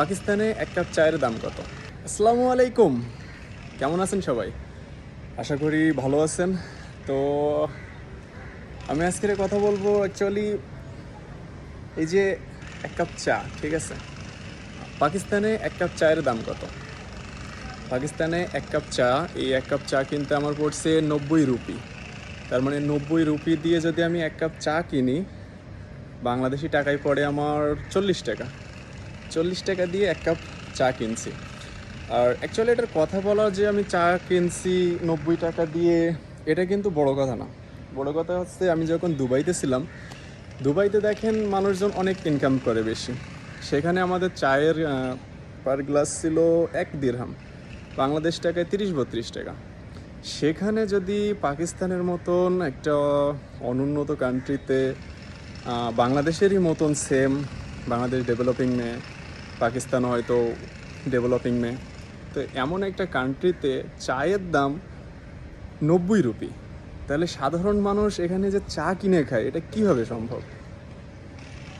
পাকিস্তানে এক কাপ চায়ের দাম কত? আসসালামু আলাইকুম। কেমন আছেন সবাই? আশা করি ভালো আছেন। তো আমি আজকের কথা বলব অ্যাকচুয়ালি এই যে এক কাপ চা, ঠিক আছে? পাকিস্তানে এক কাপ চায়ের দাম কত? পাকিস্তানে এক কাপ চা, এই এক কাপ চা কিনতে আমার পড়ছে নব্বই রুপি। তার মানে নব্বই রুপি দিয়ে যদি আমি এক কাপ চা কিনি, বাংলাদেশি টাকায় পড়ে আমার চল্লিশ টাকা। চল্লিশ টাকা দিয়ে এক কাপ চা কিনছি। আর অ্যাকচুয়ালি এটার কথা বলা যে আমি চা কিনছি নব্বই টাকা দিয়ে, এটা কিন্তু বড় কথা না। বড় কথা হচ্ছে আমি যখন দুবাইতে ছিলাম, দুবাইতে দেখেন মানুষজন অনেক ইনকাম করে বেশি। সেখানে আমাদের চায়ের পার গ্লাস ছিল এক দিরহাম বাংলাদেশ টাকায় তিরিশ বত্রিশ টাকা। সেখানে যদি পাকিস্তানের মতন একটা অনুন্নত কান্ট্রিতে বাংলাদেশেরই মতন সেম বাংলাদেশ ডেভেলপিং মে পাকিস্তান হয়তো ডেভেলপিং মে। তো এমন একটা কান্ট্রিতে চায়ের দাম নব্বই রুপি। তাহলে সাধারণ মানুষ এখানে যে চা কিনে খায়, এটা কীভাবে সম্ভব?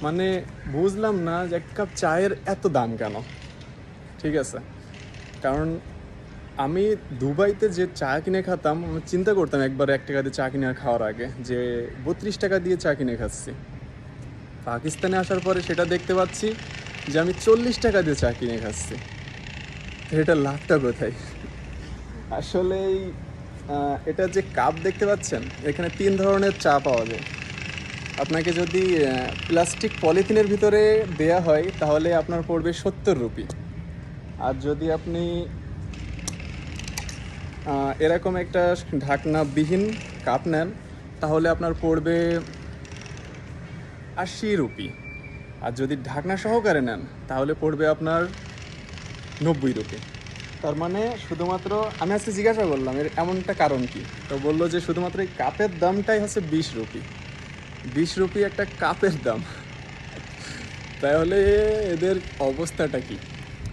মানে বুঝলাম না যে এক কাপ চায়ের এত দাম কেন? ঠিক আছে? কারণ আমি দুবাইতে যে চা কিনে খাতাম, আমি চিন্তা করতাম একবার এক টাকা দিয়ে চা কিনে খাওয়ার আগে যে বত্রিশ টাকা দিয়ে চা কিনে খাচ্ছি। পাকিস্তানে আসার পরে সেটা দেখতে পাচ্ছি যে আমি চল্লিশ টাকা দিয়ে চা কিনে খাচ্ছি। এটা লাভটা কোথায়? আসলে এটা যে কাপ দেখতে পাচ্ছেন, এখানে তিন ধরনের চা পাওয়া যায়। আপনাকে যদি প্লাস্টিক পলিথিনের ভিতরে দেয়া হয়, তাহলে আপনার পড়বে সত্তর রুপি। আর যদি আপনি এরকম একটা ঢাকনাবিহীন কাপ নেন, তাহলে আপনার পড়বে আশি রুপি। আর যদি ঢাকনা সহকারে নেন, তাহলে পড়বে আপনার নব্বই রুপি। তার মানে শুধুমাত্র আমি আজকে জিজ্ঞাসা করলাম, এর এমনটা কারণ কি? তো বলল যে শুধুমাত্র এই কাপের দামটাই হচ্ছে বিশ রুপি। বিশ রুপি একটা কাপের দাম। তাহলে এদের অবস্থাটা কি?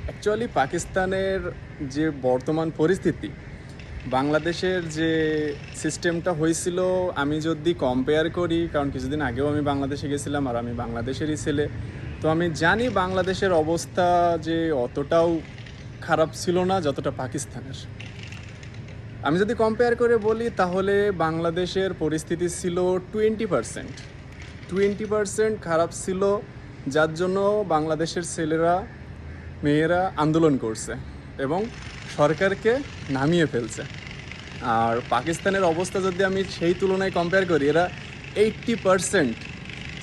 অ্যাকচুয়ালি পাকিস্তানের যে বর্তমান পরিস্থিতি বাংলাদেশের যে সিস্টেমটা হয়েছিল, আমি যদি কম্পেয়ার করি, কারণ কিছুদিন আগেও আমি বাংলাদেশে গেছিলাম আর আমি বাংলাদেশেরই ছেলে, তো আমি জানি বাংলাদেশের অবস্থা যে অতটাও খারাপ ছিল না যতটা পাকিস্তানের। আমি যদি কম্পেয়ার করে বলি, তাহলে বাংলাদেশের পরিস্থিতি ছিল টোয়েন্টি পারসেন্ট টোয়েন্টি পারসেন্ট খারাপ ছিল, যার জন্য বাংলাদেশের ছেলেরা, মেয়েরা আন্দোলন করছে। এবং সরকারকে নামিয়ে ফেলছে। আর পাকিস্তানের অবস্থা যদি আমি সেই তুলনায় কম্পেয়ার করি, এরা এইট্টি পারসেন্ট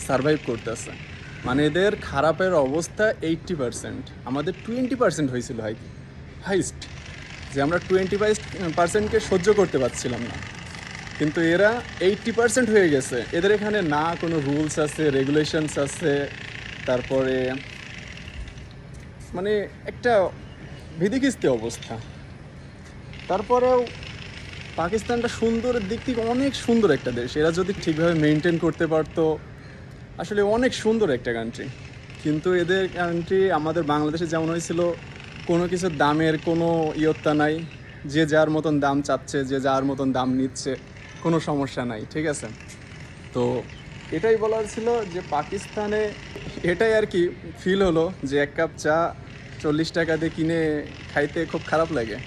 সারভাইভ করতেছে। মানে এদের খারাপের অবস্থা এইট্টি পারসেন্ট আমাদের টোয়েন্টি পারসেন্ট হয়েছিল হাই হাইস্ট যে আমরা টোয়েন্টি ফাইভ পার্সেন্টকে সহ্য করতে পারছিলাম না। কিন্তু এরা এইট্টি পার্সেন্ট হয়ে গেছে। এদের এখানে না কোনো রুলস আছে রেগুলেশনস আছে, তারপরে মানে একটা ভিদিকিস্তে অবস্থা। তারপরেও পাকিস্তানটা সুন্দরের দিক থেকে অনেক সুন্দর একটা দেশ। এরা যদি ঠিকভাবে মেনটেন করতে পারতো, আসলে অনেক সুন্দর একটা কান্ট্রি কিন্তু এদের কান্ট্রি আমাদের বাংলাদেশে যেমন হয়েছিল, কোনো কিছুর দামের কোনো ইয়ত্তা নাই। যে যার মতন দাম চাচ্ছে, যে যার মতন দাম নিচ্ছে, কোনো সমস্যা নাই, ঠিক আছে? তো এটাই বলার ছিল যে পাকিস্তানে এটাই আর কি ফিল হলো যে এক কাপ চা চল্লিশ টাকা দিয়ে কিনে খাইতে খুব খারাপ লাগে।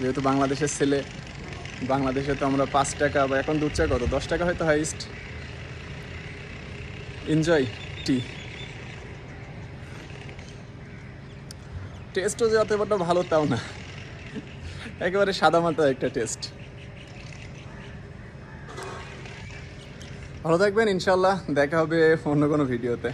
যেহেতু বাংলাদেশের ছেলে, বাংলাদেশে তো আমরা পাঁচ টাকা বা এখন দুধ চা কত? দশ টাকা হয়তো হাইস্ট এনজয় টি টেস্টও যে অতটা ভালো তাও না। একেবারে সাদা সাদামাটা একটা টেস্ট ভালো থাকবেন ইনশাল্লাহ দেখা হবে অন্য কোনো ভিডিওতে